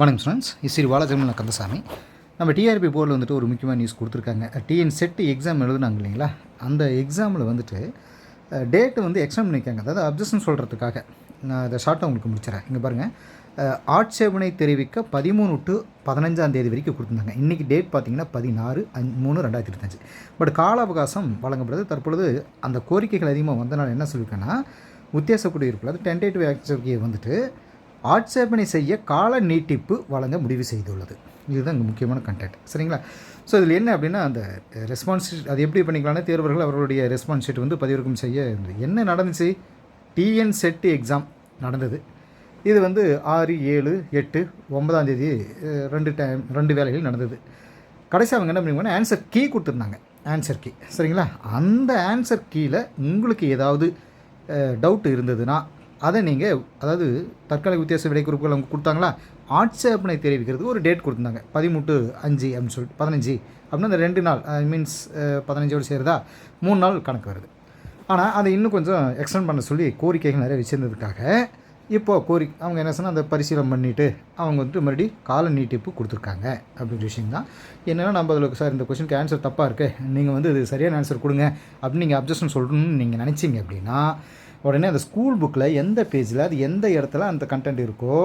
வணக்கம் ஸ்டூடெண்ட்ஸ் இஸ்ரீ பாலஜெகமல கந்தசாமி. நம்ம டிஆர்பி போர்டில் வந்துட்டு ஒரு முக்கியமான நியூஸ் கொடுத்துருக்காங்க. டிஎன் செட் எக்ஸாம் எழுதுனாங்க இல்லைங்களா? அந்த எக்ஸாமில் வந்துட்டு டேட்டு வந்து எக்ஸ்டெண்ட் பண்ணிக்காங்க அதாவது அப்ஜெக்ஷன் சொல்கிறதுக்காக நான் அதை ஷார்ட்டாக உங்களுக்கு முடிச்சிடறேன். இங்கே பாருங்கள் ஆட்சேபனை தெரிவிக்க பதிமூணு டு பதினஞ்சாம் தேதி வரைக்கும் கொடுத்துருந்தாங்க. இன்றைக்கி டேட் பார்த்தீங்கன்னா பதினாறு அஞ்சு மூணு ரெண்டாயிரத்தி இருபத்தஞ்சு. பட் கால அவகாசம் வழங்கப்படுது. தற்பொழுது அந்த கோரிக்கைகள் அதிகமாக வந்தனால என்ன சொல்லியிருக்கேன்னா உத்தேச குடியிருப்பில் அது டென்டேட்டிவ் ஆக்டிவிட்டியை வந்துட்டு ஆட்சேபனை செய்ய கால நீட்டிப்பு வழங்க முடிவு செய்துள்ளது. இதுதான் இங்கே முக்கியமான கண்டென்ட் சரிங்களா? ஸோ இதில் என்ன அப்படின்னா அந்த ரெஸ்பான்ஸ் அது எப்படி பண்ணிக்கலாம்னா தேர்வர்கள் அவர்களுடைய ரெஸ்பான்ஸ் ஷீட் வந்து பதிவிறக்கம் செய்ய என்ன நடந்துச்சு? டிஎன் செட்டு எக்ஸாம் நடந்தது. இது வந்து ஆறு ஏழு எட்டு ஒன்பதாம் தேதி ரெண்டு டைம் ரெண்டு வேலைகள் நடந்தது. கடைசி அவங்க என்ன பண்ணுவாங்கன்னா ஆன்சர் கீ கொடுத்துருந்தாங்க. ஆன்சர் கீ சரிங்களா? அந்த ஆன்சர் கீயில் உங்களுக்கு ஏதாவது டவுட் இருந்ததுன்னா அதை நீங்கள் அதாவது தற்காலிக வித்தியாச விடை குறிப்புகள் அவங்க கொடுத்தாங்களா? ஆட்சேபனை தெரிவிக்கிறதுக்கு ஒரு டேட் கொடுத்துருந்தாங்க. பதிமூட்டு அஞ்சு அப்படின்னு சொல்லிட்டு பதினஞ்சு அப்படின்னா அந்த ரெண்டு நாள் மீன்ஸ் பதினஞ்சோடு சேருதா? மூணு நாள் கணக்கு வருது. ஆனால் அதை இன்னும் கொஞ்சம் எக்ஸ்டெண்ட் பண்ண சொல்லி கோரிக்கைகள் நிறைய வச்சுருந்ததுக்காக இப்போது கோரி அவங்க என்ன சொன்னால் அந்த பரிசீலனை பண்ணிவிட்டு அவங்க வந்துட்டு மறுபடியும் கால நீட்டிப்பு கொடுத்துருக்காங்க அப்படின்ற விஷயம் தான் என்னென்னா நம்ம அதில் சார் இந்த கொஷனுக்கு ஆன்சர் தப்பாக இருக்குது நீங்கள் வந்து இது சரியான ஆன்சர் கொடுங்க அப்படின்னு நீங்கள் அப்ஜெக்ஷன் சொல்லணும்னு நீங்கள் நினச்சிங்க அப்படின்னா உடனே அந்த ஸ்கூல் புக்கில் எந்த பேஜில் அது எந்த இடத்துல அந்த கண்டென்ட் இருக்கோ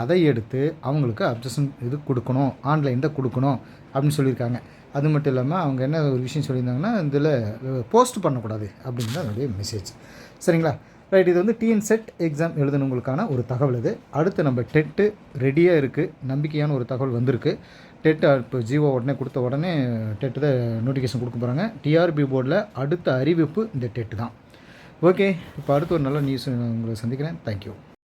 அதை எடுத்து அவங்களுக்கு அப்ஜெக்ஷன் இது கொடுக்கணும் ஆன்லைனில் கொடுக்கணும் அப்படின்னு சொல்லியிருக்காங்க. அது மட்டும் இல்லாமல் அவங்க என்ன ஒரு விஷயம் சொல்லியிருந்தாங்கன்னா இதில் போஸ்ட் பண்ணக்கூடாது அப்படின்னு தான் அதனுடைய மெசேஜ் சரிங்களா? ரைட் இது வந்து டிஎன் செட் எக்ஸாம் எழுதுனவங்களுக்கான ஒரு தகவல் இது. அடுத்து நம்ம டெட்டு ரெடியாக இருக்குது நம்பிக்கையான ஒரு தகவல் வந்திருக்கு. டெட்டு இப்போ ஜியோ உடனே கொடுத்த உடனே டெட்டு தான் நோட்டிஃபிகேஷன் கொடுக்க போகிறாங்க டிஆர்பி போர்டில் அடுத்த அறிவிப்பு இந்த டெட்டு தான். ஓகே இப்போ அடுத்து ஒரு நல்ல நியூஸ் உங்களை சந்திக்கிறேன். தேங்க்யூ